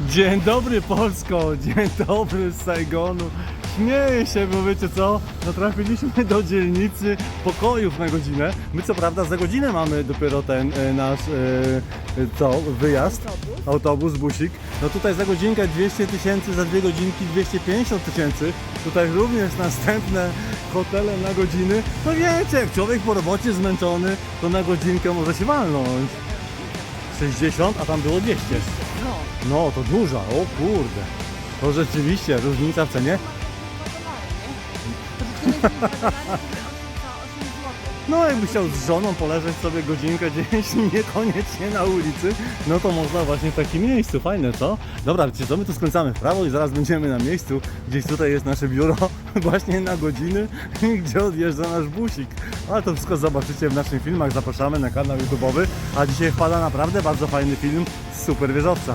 Dzień dobry Polsko, dzień dobry z Saigonu. Śmieję się, bo wiecie co? No trafiliśmy do dzielnicy pokojów na godzinę. My co prawda za godzinę mamy dopiero ten e, nasz e, co, wyjazd. Autobus. Autobus, busik. No tutaj za godzinkę 200 tysięcy, za dwie godzinki 250 tysięcy. Tutaj również następne hotele na godziny. No wiecie, jak człowiek po robocie zmęczony, to na godzinkę może się walnąć. 60, a tam było 200. No, No, to duża, o kurde. To rzeczywiście różnica w cenie. to No, jakby chciał z żoną poleżeć sobie godzinkę gdzieś, niekoniecznie na ulicy, no to można właśnie w takim miejscu. Fajne, co? Dobra, wiecie co, my tu skręcamy w prawo i zaraz będziemy na miejscu. Gdzieś tutaj jest nasze biuro, właśnie na godziny, gdzie odjeżdża nasz busik. Ale to wszystko zobaczycie w naszych filmach, zapraszamy na kanał YouTube'owy. A dzisiaj wpada naprawdę bardzo fajny film super wieżowca.